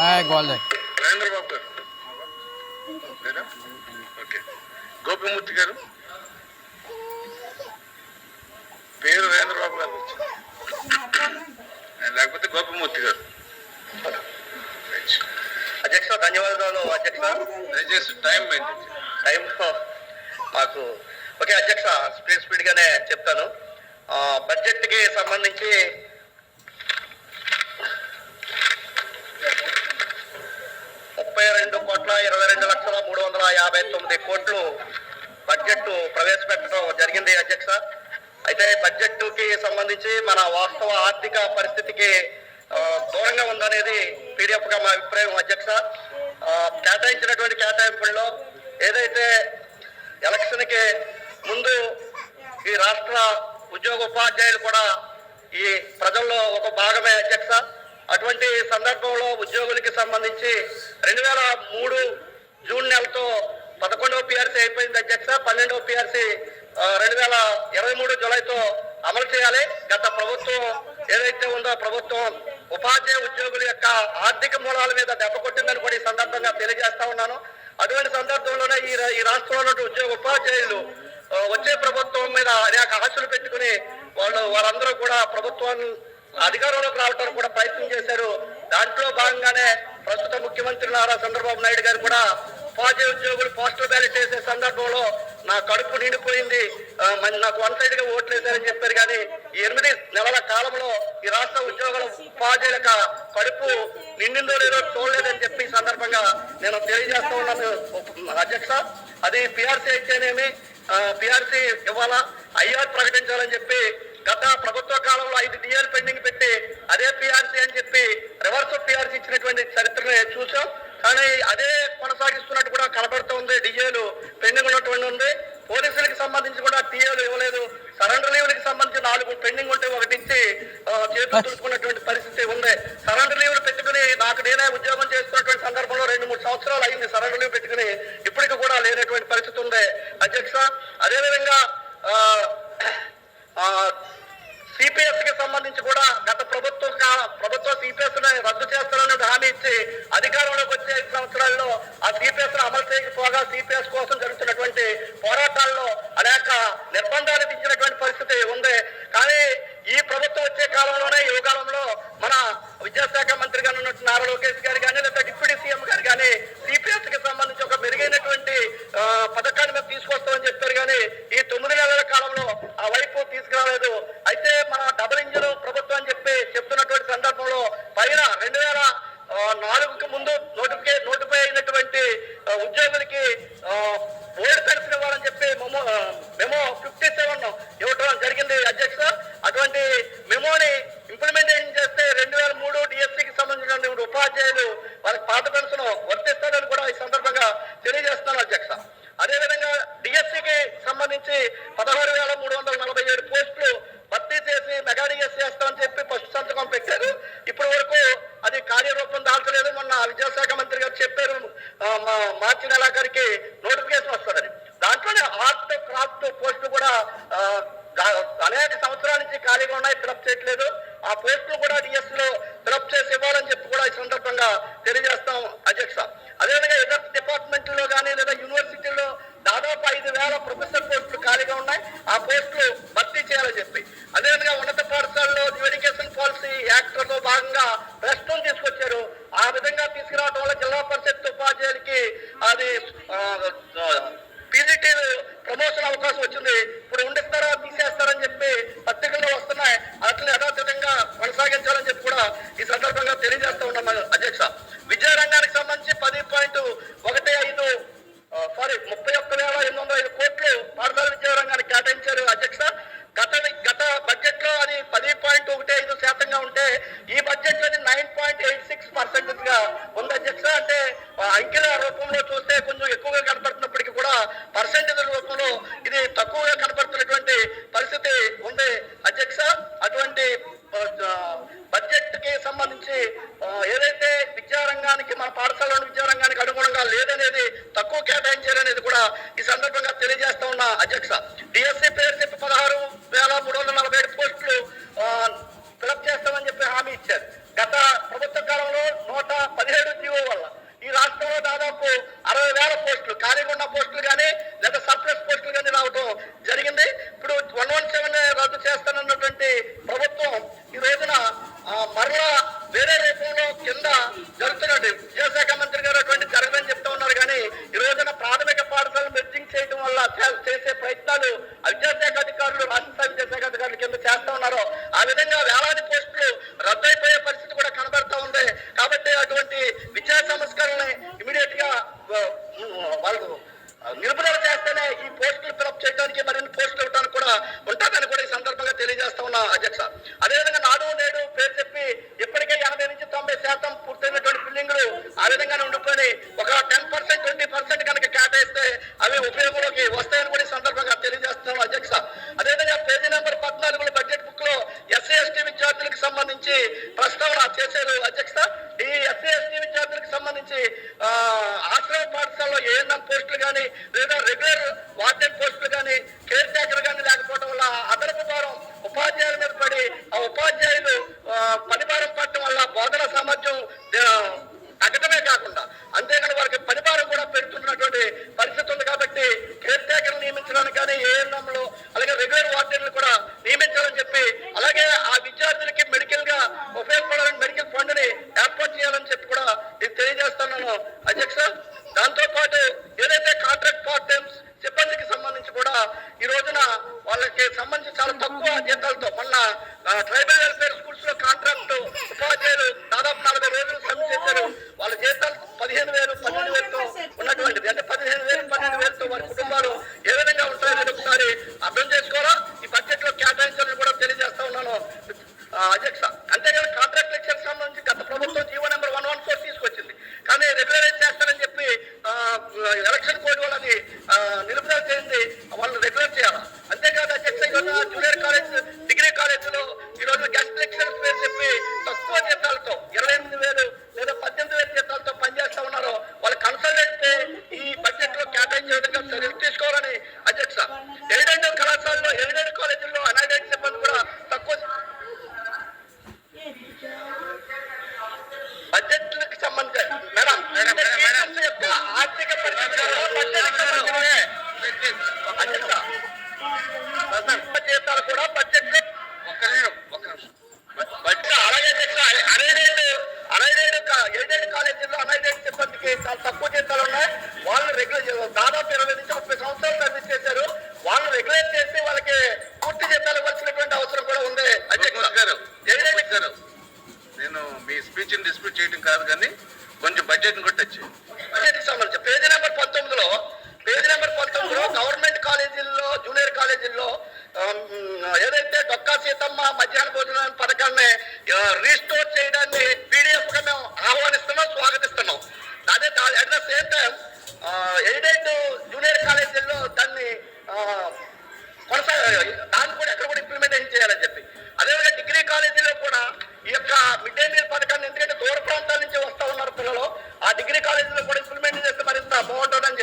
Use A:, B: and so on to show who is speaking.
A: Golden
B: Mahendra Babu గారు. Okay. Gopi Murthy గారు. పేరు మహేంద్రబాబు గారు లేకపోతే గోపిమూర్తి గారు.
C: అధ్యక్ష ధన్యవాదాలు అధ్యక్ష.
B: దయచేసి టైం.
C: టైం మాకు ఓకే అధ్యక్ష స్పీడ్ స్పీడ్ గానే చెప్తాను. బడ్జెట్కి సంబంధించి ముప్పై రెండు కోట్ల ఇరవై రెండు లక్షల మూడు వందల యాభై తొమ్మిది కోట్లు బడ్జెట్ ప్రవేశపెట్టడం జరిగింది అధ్యక్ష. అయితే బడ్జెట్కి సంబంధించి మన వాస్తవ ఆర్థిక పరిస్థితికి దూరంగా ఉందనేది పీడిఎఫ్గా మా అభిప్రాయం అధ్యక్ష. కేటాయించినటువంటి కేటాయింపుల్లో ఏదైతే ఎలక్షన్కి ముందు ఈ రాష్ట్ర ఉద్యోగ ఉపాధ్యాయులు కూడా ఈ ప్రజల్లో ఒక భాగమే అధ్యక్ష. అటువంటి సందర్భంలో ఉద్యోగులకి సంబంధించి రెండు వేల మూడు జూన్ నెలతో పదకొండవ పిఆర్సీ అయిపోయింది అధ్యక్ష. పన్నెండవ పిఆర్సీ రెండు వేల ఇరవై మూడు జులైతో అమలు చేయాలి. గత ప్రభుత్వం ఏదైతే ఉందో ప్రభుత్వం ఉపాధ్యాయ ఉద్యోగుల యొక్క ఆర్థిక మూలాల మీద దెబ్బ కొట్టిందని కూడా ఈ సందర్భంగా తెలియజేస్తా ఉన్నాను. అటువంటి సందర్భంలోనే ఈ ఈ రాష్ట్రంలో ఉద్యోగ ఉపాధ్యాయులు వచ్చే ప్రభుత్వం మీద అనేక ఆశలు పెట్టుకుని వాళ్ళు వారందరూ కూడా ప్రభుత్వాన్ని అధికారంలోకి రావడానికి కూడా ప్రయత్నం చేశారు. దాంట్లో భాగంగానే ప్రస్తుత ముఖ్యమంత్రి నారా చంద్రబాబు నాయుడు గారు కూడా ఉపాధ్యాయ ఉద్యోగులు పోస్టల్ బ్యాలెట్ చేసే సందర్భంలో నా కడుపు నిండిపోయింది. మరి నాకు వన్ సైడ్గా ఓట్లు వేశారని చెప్పారు కానీ ఎనిమిది నెలల కాలంలో ఈ రాష్ట్ర ఉద్యోగుల ఉపాధ్యాయుల కడుపు నిండిందో లేదో చూడలేదని చెప్పి సందర్భంగా నేను తెలియజేస్తా ఉన్నాను. అధ్యక్ష అది పిఆర్సీ అయితేనేమి పిఆర్సీ ఇవ్వాలా? ఐఆర్ ప్రకటించాలని చెప్పి గత ప్రభుత్వ కాలంలో ఐదు డిఏలు పెండింగ్ పెట్టి అదే పిఆర్సీ అని చెప్పి రివర్స్ పిఆర్సీ ఇచ్చినటువంటి చరిత్రని చూసాం కానీ అదే కొనసాగిస్తున్నట్టు కూడా కనబడుతుంది డిఏలు పెండింగ్ ఉన్నటువంటి ఉంది. పోలీసులకు సంబంధించి కూడా టీఏలు ఇవ్వలేదు. సరెండర్ లీవులకు సంబంధించి నాలుగు పెండింగ్ ఉంటే ఒకటి ఇచ్చి చేతులు దులుపుకున్నటువంటి పరిస్థితి ఉంది. సరెండర్ లీవులు పెట్టుకుని నాకు నేనే ఉద్యోగం చేస్తున్నటువంటి సందర్భంలో రెండు మూడు సంవత్సరాలు అయింది సరెండర్ లీవ్ పెట్టుకుని. ఇప్పటికి కూడా లేనటువంటి పరిస్థితి ఉంది. అధ్యక్ష అదేవిధంగా ఆ, ఆ, సిపిఎస్కి సంబంధించి కూడా గత ప్రభుత్వం ప్రభుత్వం సిపిఎస్ రద్దు చేస్తారనేది హామీ ఇచ్చి అధికారంలోకి వచ్చే ఐదు సంవత్సరాల్లో ఆ సిపిఎస్ అమలు చేయకపోగా సిపిఎస్ కోసం జరుగుతున్నటువంటి పోరాటాల్లో అనేక నిర్బంధాలు విధించినటువంటి పరిస్థితి ఉంది. కానీ ఈ ప్రభుత్వం వచ్చే కాలంలోనే ఈ కాలంలో మన విద్యాశాఖ మంత్రి గారు ఉన్నట్టు నారా లోకేష్ గారు కానీ లేదా డిప్యూటీ సీఎం గారు కానీ సిపిఎస్కి సంబంధించి ఒక మెరుగైనటువంటి ఆ, పథకాన్ని మేము తీసుకొస్తామని చెప్పారు కానీ ఈ తొమ్మిది నెలల కాలంలో ఆ వైపు తీసుకురాలేదు అయితే మన డబుల్ ఇంజిన్ ప్రభుత్వం అని చెప్పి చెప్తున్నటువంటి సందర్భంలో పైన రెండు వేల ఆ, నాలుగుకి ముందు నోటిఫికే నోటిఫై అయినటువంటి ఆ, ఉద్యోగులకి ఆ, ఓల్డ్ పెన్షన్ ఇవ్వాలని చెప్పి మెమో ఆ, మెమో ఫిఫ్టీ సెవెన్ ఇవ్వడం జరిగింది అధ్యక్ష అటువంటి మెమోని ఇంప్లిమెంటేషన్ చేస్తే రెండు వేల మూడు డిఎస్సికి సంబంధించినటువంటి ఉపాధ్యాయులు వాళ్ళకి పాత పెన్షన్ వర్తిస్తారని కూడా ఈ సందర్భంగా తెలియజేస్తున్నాను అధ్యక్ష అదేవిధంగా డిఎస్సికి సంబంధించి పదహారు వేల మూడు వందల నలభై ఏడు పోస్టులు భర్తీ చేసి మెగా డిఎస్సి చేస్తామని చెప్పి ఫస్ట్ సంతకం పెట్టారు ఇప్పటి వరకు అది కార్యరూపం దాల్చలేదు మొన్న విద్యాశాఖ మంత్రి గారు చెప్పారు ఆ, మా- మార్చి నెలాఖరికి నోటిఫికేషన్ వస్తుందని దాంట్లోనే ఆర్ట్ క్రాఫ్ట్ పోస్టులు కూడా అనేక సంవత్సరాల నుంచి ఖాళీగా ఉన్నాయి ఫిలప్ చేయట్లేదు. ఆ పోస్టులు కూడా డిఎస్లో ఫిలప్ చేసి ఇవ్వాలని చెప్పి కూడా ఈ సందర్భంగా తెలియజేస్తాం అధ్యక్ష. అదేవిధంగా ఇతర డిపార్ట్మెంట్లో కానీ లేదా యూనివర్సిటీల్లో దాదాపు ఐదు వేల ప్రొఫెసర్ పోస్టులు ఖాళీగా ఉన్నాయి. ఆ పోస్టులు భర్తీ చేయాలని చెప్పి. అదేవిధంగా ఉన్నత పాఠశాలలో ఎడ్యుకేషన్ పాలసీ యాక్ట్లో భాగంగా ప్రశ్నలు తీసుకొచ్చారు. ఆ విధంగా తీసుకురావడం వల్ల జిల్లా పరిషత్ ఉపాధ్యాయులకి అది పీజీటీ ప్రమోషన్ అవకాశం వచ్చింది. ఇప్పుడు ఉండిస్తారా తీసేస్తారని చెప్పి పత్రికల్లో వస్తున్నాయి. అట్లా యథాతథంగా కొనసాగించాలని చెప్పి కూడా ఈ సందర్భంగా తెలియజేస్తా ఉన్నాం అధ్యక్ష. విద్యారంగానికి ఇచ్చారనేది కూడా ఈ సందర్భంగా తెలియజేస్తా ఉన్న అధ్యక్ష. డిఎస్సీ పేరు చెప్పి పదహారు వేల మూడు వందల నలభై ఏడు పోస్టులు ఫిలప్ చేస్తామని చెప్పి హామీ ఇచ్చారు. గత ప్రభుత్వ కాలంలో నూట పదిహేడు జీవో వల్ల ఈ రాష్ట్రంలో దాదాపు అరవై వేల పోస్టులు కానీ చేసే ప్రయత్నాలు విద్యాశాఖ అధికారులు రాష్ట్ర స్థాయి విద్యాశాఖ అధికారులు కింద చేస్తా ఉన్నారో ఆ విధంగా వేలాది పోస్టులు రద్దయిపోయే పరిస్థితి కూడా కనబడతా ఉంది. కాబట్టి అటువంటి విద్యా సంస్కరణని ఇమీడియట్గా వాళ్ళు నిలుపుదల చేస్తేనే ఈ పోస్టులు ఫిలప్ చేయడానికి మరిన్ని పోస్టులు చాలా తక్కువ జీతాలు ఉన్నాయి. వాళ్ళు రెగ్యులర్ దాదాపు ఇరవై నుంచి ముప్పై సంవత్సరాలు సర్వీస్ చేశారు. వాళ్ళు రెగ్యులర్ చేసి వాళ్ళకి పూర్తి జీతాలు ఇవ్వాల్సినటువంటి అవసరం కూడా ఉంది. అధ్యక్ష
B: గారు నేను మీ స్పీచ్ డిస్ప్యూట్ చేయడం కాదు కానీ దాన్ని కూడా ఎక్కడ
C: కూడా ఇంప్లిమెంటేషన్ చేయాలని చెప్పి. అదేవిధంగా డిగ్రీ కాలేజీలో కూడా ఈ యొక్క మిడ్ డే మీల్ పథకాన్ని ఎందుకంటే దూర ప్రాంతాల నుంచి వస్తూ ఉన్నారు పిల్లలు ఆ డిగ్రీ కాలేజీలో కూడా ఇంప్లిమెంట్ చేస్తే మరింత బాగుంటుందని